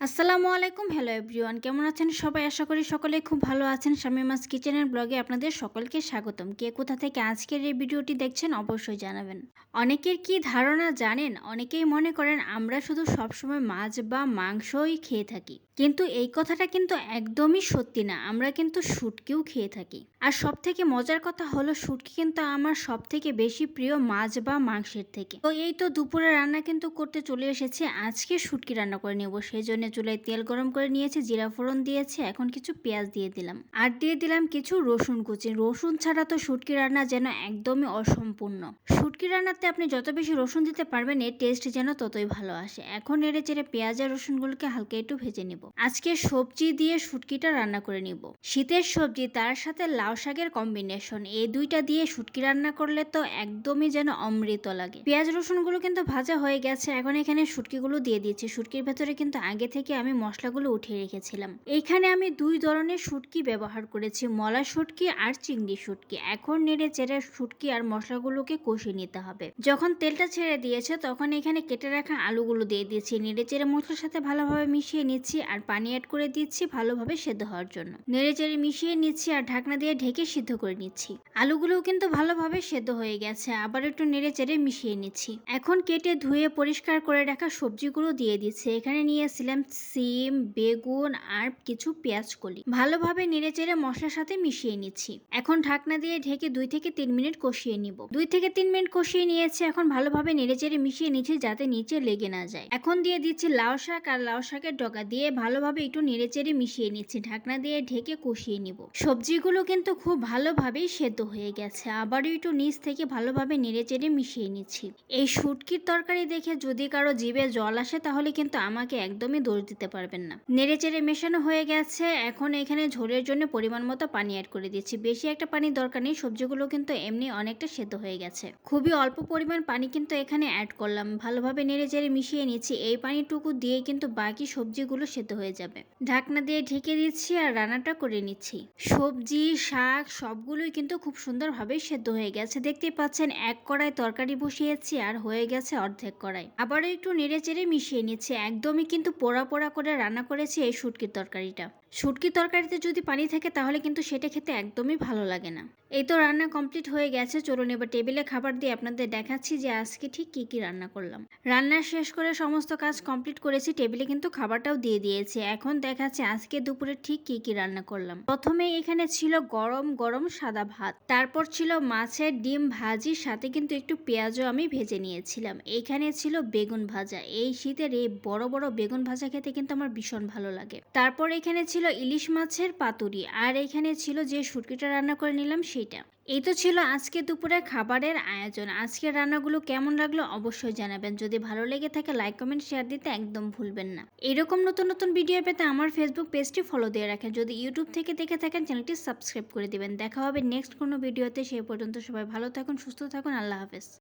আসসালামু আলাইকুম hello everyone কেমন আছেন সবাই? আশা করি সকলে খুব ভালো আছেন। শামিমাস কিচেনের ব্লগে আপনাদের সকলকে স্বাগতম। কে কোথা থেকে আজকের এই ভিডিওটি দেখছেন অবশ্যই জানাবেন। অনেকের কি ধারণা জানেন? অনেকেই মনে করেন আমরা শুধু সবসময় মাছ বা মাংসই খেয়ে থাকি। কিন্তু এই কথাটা কিন্তু একদমই সত্যি না। আমরা কিন্তু শুটকিও খেয়ে থাকি। আর সব থেকে মজার কথা হলো, শুটকি কিন্তু আমার সব থেকে বেশি প্রিয় মাছ বা মাংসের থেকে। তো এই তো দুপুরে রান্না কিন্তু করতে চলে এসেছে। আজকে শুটকি রান্না করে নেব। সেই জন্য চুলায় তেল গরম করে নিয়েছি, জিরা ফোড়ন দিয়েছি, এখন কিছু পেঁয়াজ দিয়ে দিলাম। আর দিয়ে দিলাম কিছু রসুন কুচি। রসুন ছাড়া তো শুটকি রান্না যেন একদমই অসম্পূর্ণ। শুটকি রান্নাতে আপনি যত বেশি রসুন দিতে পারবেন, এর টেস্ট যেন ততই ভালো আসে। এখন নেড়ে চেড়ে পেঁয়াজ আর রসুনগুলোকে হালকা একটু ভেজে নিব। আজকে সবজি দিয়ে শুটকিটা রান্না করে নিব। শীতের সবজি, তার সাথে লাউ শাকের কম্বিনেশন এই দুইটা দিয়ে শুটকি রান্না করলে তো একদমই যেন অমৃত লাগে। পেঁয়াজ, রসুনগুলো কিন্তু ভাজা হয়ে গেছে, এখন এখানে শুটকিগুলো দিয়ে দিয়েছি শুটকির ভেতরে কিন্তু আগে থেকে আমি মশলাগুলো উঠিয়ে রেখেছিলাম। এইখানে আমি দুই ধরনের শুটকি ব্যবহার করেছি, মলা শুটকি আর চিংড়ি শুটকি। এখন নেড়ে চেড়ে শুটকি আর মশলাগুলোকে কষিয়ে নিতে হবে। যখন তেলটা ছেড়ে দিয়েছে, তখন এখানে কেটে রাখা আলুগুলো দিয়ে দিয়েছি। নেড়ে চেড়ে মশলার সাথে ভালোভাবে মিশিয়ে নিচ্ছি আর পানি অ্যাড করে দিচ্ছি ভালোভাবে সেদ্ধ হওয়ার জন্য। নেড়ে চেড়ে মিশিয়ে নিচ্ছি আর ঢাকনা দিয়ে ঢেকে সিদ্ধ করে নিচ্ছি। আলুগুলোও কিন্তু ভালোভাবে সেদ্ধ হয়ে গেছে, আবার একটু নেড়ে চেড়ে মিশিয়ে নিচ্ছি। এখন কেটে ধুয়ে পরিষ্কার করে রাখা সবজিগুলো দিয়ে দিচ্ছি। এখানে নিয়েছিলাম সিম, বেগুন আর কিছু পেঁয়াজ কলি। ভালোভাবে নেড়ে চেড়ে মশলার সাথে মিশিয়ে নিচ্ছি। এখন ঢাকনা দিয়ে ঢেকে দুই থেকে তিন মিনিট কষিয়ে নিব। দুই থেকে তিন মিনিট কষিয়ে নিয়েছি, এখন ভালোভাবে নেড়ে চেড়ে মিশিয়ে নিচ্ছি যাতে নিচে লেগে না যায়। এখন দিয়ে দিচ্ছি লাউ শাক আর লাউ শাকের ডগা দিয়ে ভালোভাবে একটু নেড়ে চেড়ে মিশিয়ে নিচ্ছি। ঢাকনা দিয়ে ঢেকে কষিয়ে নিব। সবজিগুলো কিন্তু খুব ভালোভাবেই সেদ্ধ হয়ে গেছে। আবারও একটু নিচ থেকে ভালোভাবে নেড়ে চেড়ে মিশিয়ে নিচ্ছি। এই শুটকির তরকারি দেখে যদি কারও জিভে জল আসে, তাহলে কিন্তু আমাকে একদমই দোষ দিতে পারবেন না। নেড়ে চেড়ে মেশানো হয়ে গেছে। এখন এখানে ঝোলের জন্য পরিমাণ মতো পানি অ্যাড করে দিচ্ছি। বেশি একটা পানি দরকার নেই। সবজিগুলো কিন্তু এমনি অনেকটা সেদ্ধ হয়ে গেছে। খুবই অল্প পরিমাণ পানি কিন্তু এখানে অ্যাড করলাম। ভালোভাবে নেড়ে চেড়ে মিশিয়ে নিচ্ছি। এই পানিটুকু দিয়ে কিন্তু বাকি সবজিগুলো সেদ্ধ হয়ে যাবে। ঢাকনা দিয়ে ঢেকে দিচ্ছি আর রান্নাটা করে নিচ্ছি। সবজি, শাক সবগুলোই কিন্তু খুব সুন্দরভাবে সেদ্ধ হয়ে গেছে। দেখতেই পাচ্ছেন, এক কড়াই তরকারি বসিয়েছি আর হয়ে গেছে অর্ধেক কড়াই। আবারও একটু নেড়ে চেড়ে মিশিয়ে নিচ্ছি। একদমই কিন্তু পোড়া পোড়া করে রান্না করেছি এই শুটকির তরকারিটা। শুটকি তরকারিতে যদি পানি থাকে, তাহলে কিন্তু সেটা খেতে একদমই ভালো লাগে না। এই তো রান্না কমপ্লিট হয়ে গেছে। চলুন এবার টেবিলে খাবার দিয়ে আপনাদের দেখাচ্ছি যে আজকে ঠিক কি কি রান্না করলাম। রান্না শেষ করে সমস্ত কাজ কমপ্লিট করেছি। টেবিলে কিন্তু খাবারটাও দিয়ে দিয়েছি। এখন দেখাচ্ছে আজকে দুপুরে ঠিক কি কি রান্না করলাম। প্রথমে এখানে ছিল গরম গরম সাদা ভাত। তারপর ছিল মাছের ডিম ভাজির সাথে কিন্তু একটু পেঁয়াজও আমি ভেজে নিয়েছিলাম। এখানে ছিল বেগুন ভাজা। এই শীতের এই বড় বড় বেগুন ভাজা খেতে কিন্তু আমার ভীষণ ভালো লাগে। তারপর এখানে ছিল ইলিশ মাছের পাতুরি, আর এখানে ছিল যে শুটকিটা রান্না করে নিলাম সেটা এই তো ছিল আজকে দুপুরে খাবারের আয়োজন। আজকের রান্নাগুলো কেমন লাগল অবশ্যই জানাবেন। যদি ভালো লেগে থাকে লাইক কমেন্ট শেয়ার দিতে একদম ভুলবেন না। এরকম নতুন নতুন ভিডিও পেতে আমার ফেসবুক পেজটি ফলো দিয়ে রাখেন। যদি ইউটিউব থেকে দেখে থাকেন চ্যানেলটি সাবস্ক্রাইব করে দিবেন। দেখা হবে নেক্সট কোনো ভিডিওতে সেই পর্যন্ত সবাই ভালো থাকুন, সুস্থ থাকুন। আল্লাহ হাফেজ।